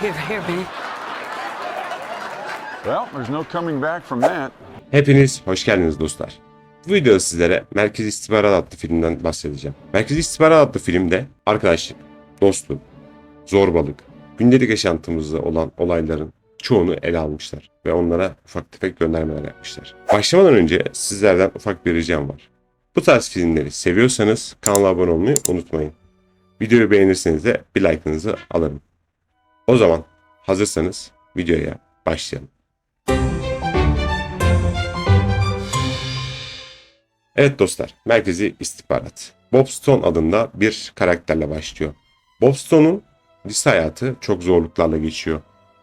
Here, here, babe. Well, there's no coming back from that. Hepiniz hoş geldiniz dostlar. Bu videoda sizlere Merkez İstihbarat adlı filmden bahsedeceğim. Merkez İstihbarat adlı filmde arkadaşlık, dostluk, zorbalık, gündelik yaşantımızda olan olayların çoğunu ele almışlar ve onlara ufak tefek göndermeler yapmışlar. Başlamadan önce sizlerden ufak bir ricam var. Bu tarz filmleri seviyorsanız kanala abone olmayı unutmayın. Videoyu beğenirseniz de bir like'ınızı alırım. O zaman hazırsanız videoya başlayalım. Evet dostlar, merkezi istihbarat. Bob Stone adında bir karakterle başlıyor. Bob Stone'un lise hayatı çok zorluklarla geçiyor.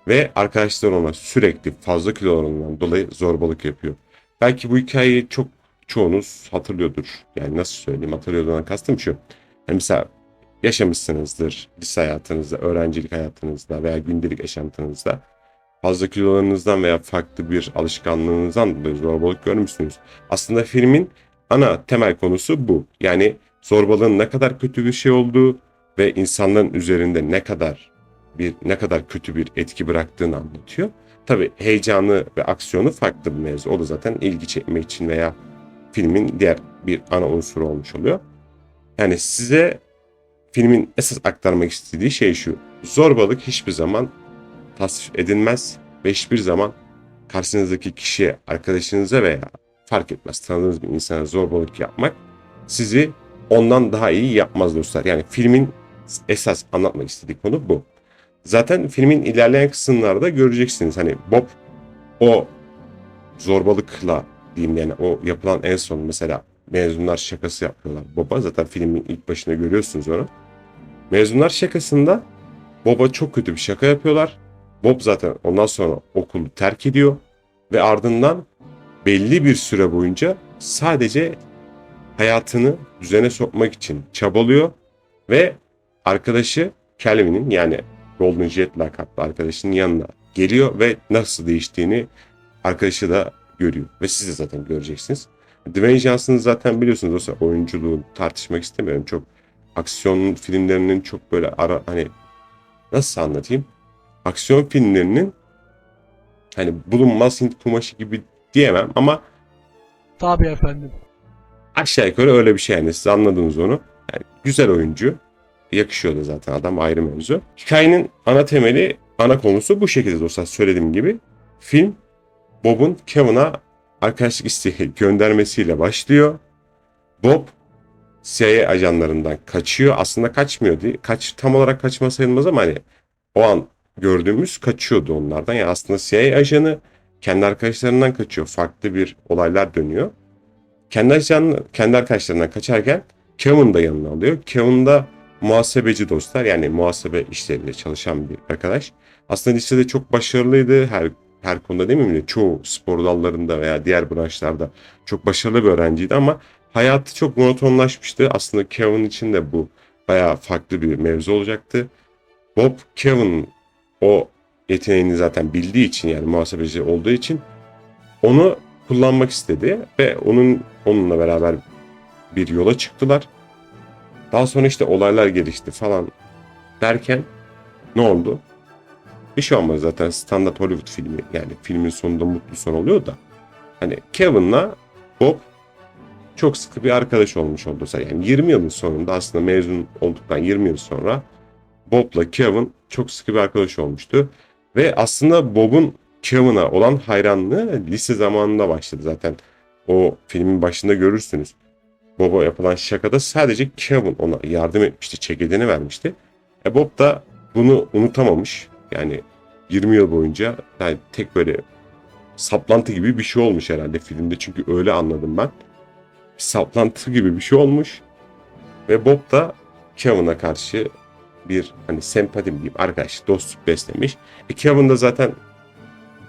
Ve arkadaşlar ona sürekli fazla kilolarından dolayı zorbalık yapıyor. Belki bu hikayeyi çok çoğunuz hatırlıyordur. Yani nasıl söyleyeyim hatırlıyordan kastım şu. Yani mesela yaşamışsınızdır lise hayatınızda, öğrencilik hayatınızda veya gündelik yaşantınızda fazla kilolarınızdan veya farklı bir alışkanlığınızdan dolayı zorbalık görmüşsünüz. Aslında filmin ana temel konusu bu. Yani zorbalığın ne kadar kötü bir şey olduğu ve insanların üzerinde ne kadar bir ne kadar kötü bir etki bıraktığını anlatıyor. Tabi heyecanı ve aksiyonu farklı bir mevzu. O da zaten ilgi çekmek için veya filmin diğer bir ana unsuru olmuş oluyor. Yani size filmin esas aktarmak istediği şey şu. Zorbalık hiçbir zaman tasvip edilmez ve hiçbir zaman karşınızdaki kişiye, arkadaşınıza veya fark etmez tanıdığınız bir insana zorbalık yapmak sizi ondan daha iyi yapmaz dostlar. Yani filmin esas anlatmak istediği konu bu. Zaten filmin ilerleyen kısımlarda göreceksiniz. Hani Bob o zorbalıkla diyeyim yani o yapılan en son mesela mezunlar şakası yapıyorlar Bob'a. Zaten filmin ilk başında görüyorsunuz onu. Mezunlar şakasında Bob'a çok kötü bir şaka yapıyorlar. Bob zaten ondan sonra okulu terk ediyor ve ardından belli bir süre boyunca sadece hayatını düzene sokmak için çabalıyor ve arkadaşı Calvin'in yani Golden Jet lakaplı arkadaşının yanına geliyor ve nasıl değiştiğini arkadaşı da görüyor. Ve siz de zaten göreceksiniz. Dwayne Johnson'ı zaten biliyorsunuz dostlar oyunculuğu tartışmak istemiyorum. Çok aksiyon filmlerinin çok böyle ara hani nasıl anlatayım? Aksiyon filmlerinin hani bulunmaz Hint kumaşı gibi diyemem ama Tabii efendim. aşağı yukarı öyle bir şey yani siz anladınız onu. Yani güzel oyuncu. Yakışıyor da zaten adam ayrı mevzu. Hikayenin ana temeli, ana konusu bu şekilde dostlar söylediğim gibi. Film Bob'un Kevin'a arkadaşlık isteği göndermesiyle başlıyor. Bob CIA ajanlarından kaçıyor. Aslında kaçmıyor değil. Kaç, tam olarak kaçma sayılmaz ama hani o an gördüğümüz kaçıyordu onlardan. Yani aslında CIA ajanı kendi arkadaşlarından kaçıyor. Farklı bir olaylar dönüyor. Kendi ajanı, kendi arkadaşlarından kaçarken Kevin da yanına alıyor. Kevin da muhasebeci dostlar. Yani muhasebe işlerinde çalışan bir arkadaş. Aslında lisede çok başarılıydı. Her her konuda değil mi? Çoğu spor dallarında veya diğer branşlarda çok başarılı bir öğrenciydi ama hayatı çok monotonlaşmıştı. Aslında Kevin için de bu bayağı farklı bir mevzu olacaktı. Bob Kevin o yeteneğini zaten bildiği için yani muhasebeci olduğu için onu kullanmak istedi ve onun onunla beraber bir yola çıktılar. Daha sonra işte olaylar gelişti falan derken ne oldu? Bir şey olmaz zaten standart Hollywood filmi yani filmin sonunda mutlu son oluyor da hani Kevin'la Bob çok sıkı bir arkadaş olmuş oldu. Yani 20 yılın sonunda aslında mezun olduktan 20 yıl sonra Bob'la Kevin çok sıkı bir arkadaş olmuştu. Ve aslında Bob'un Kevin'a olan hayranlığı lise zamanında başladı zaten. O filmin başında görürsünüz. Bob'a yapılan şakada sadece Kevin ona yardım etmişti, çekirdeğini vermişti. E Bob da bunu unutamamış. Yani 20 yıl boyunca yani tek böyle saplantı gibi bir şey olmuş herhalde filmde. Çünkü öyle anladım ben. Saplantı gibi bir şey olmuş. Ve Bob da Kevin'a karşı bir hani sempati mi diyeyim arkadaş dostluk beslemiş. E Kevin de zaten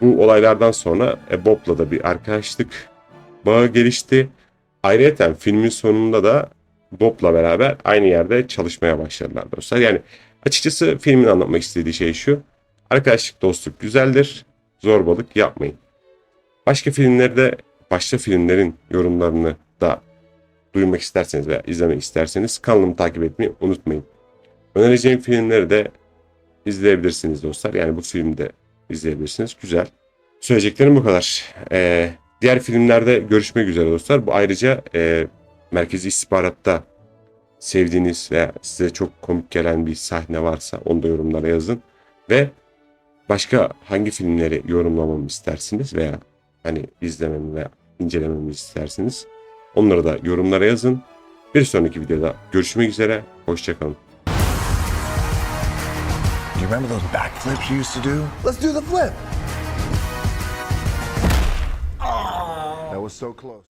bu olaylardan sonra e, Bob'la da bir arkadaşlık bağı gelişti. Ayrıca filmin sonunda da Bob'la beraber aynı yerde çalışmaya başladılar dostlar. Yani açıkçası filmin anlatmak istediği şey şu. Arkadaşlık, dostluk güzeldir. Zorbalık yapmayın. Başka filmlerde, başka filmlerin yorumlarını da duymak isterseniz veya izlemek isterseniz kanalımı takip etmeyi unutmayın. Önereceğim filmleri de izleyebilirsiniz dostlar. Yani bu filmde izleyebilirsiniz. Güzel. Söyleyeceklerim bu kadar. Ee, diğer filmlerde görüşmek üzere dostlar. Bu ayrıca e, Merkezi istihbaratta sevdiğiniz veya size çok komik gelen bir sahne varsa onu da yorumlara yazın. Ve başka hangi filmleri yorumlamamı istersiniz veya hani izlememi veya incelememi istersiniz. Onları da yorumlara yazın. Bir sonraki videoda görüşmek üzere. Hoşçakalın. Do you remember those backflips you used to do? Let's do the flip. That was so close.